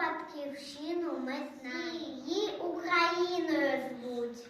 батьківщину ми знаємо. Її Україною звуть.